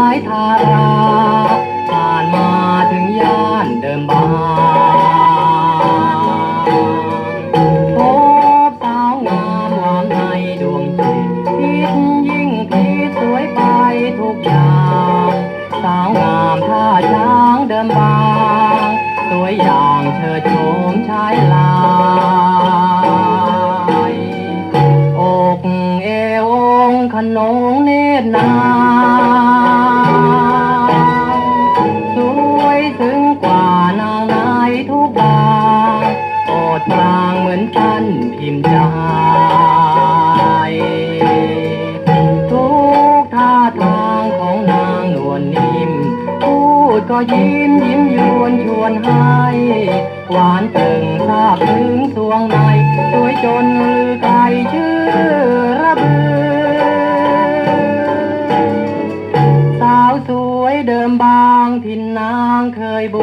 ายทาราผ่านมาถึงย่านเดิมบางพบสาวงามหวานในดวงจิตคิดยิ่งคิดสวยไปทุกอย่าง สาวงามท่าช้างเดิมบาง สวยอย่างเชิดโฉมชายลา ดปรางเหมือนท่านพิมพ์ใจทุกท่าทางของนางนวลนิ่ม พูดก็ยิ้มยิ้มยวนชวนให้ หวานจึงทราบถึงสวงในสวยจนลือไกลชื่อระเบือสาวสวยเดิมบางทินนางเคยบ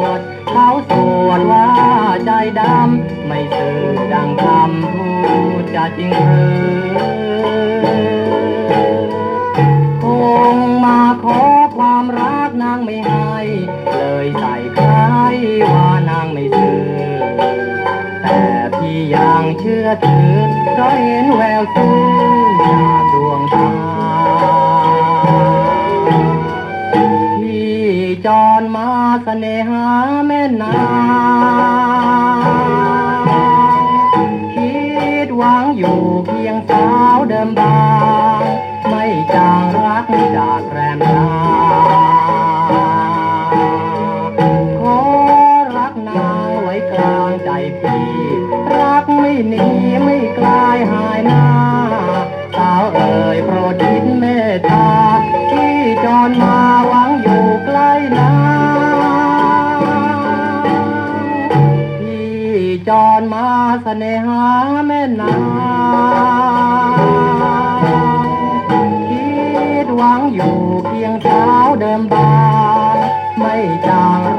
วชเขาสวดว่า ใจดำ ไม่สื่อดังคำพูดจะจริงหรือคงมาขอความรักนางไม่ให้ เลยใส่ใครว่านางไม่ซื่อ แต่พี่ยังเชื่อถือเพราะเห็นแววซื่อจากดวงตาพี่จรมาเสน่หาแม่นา มบางไม่จางรักจากแรมนาขอรักนางไว้กลางใจพี่ รักไม่หนีไม่กลายหายหน้า สาวเอ่ยโปรดคิดเมตตา ที่จรมาหวังอยู่ใกล้นาพี่จรมาเสน่หาแม่นา 味道。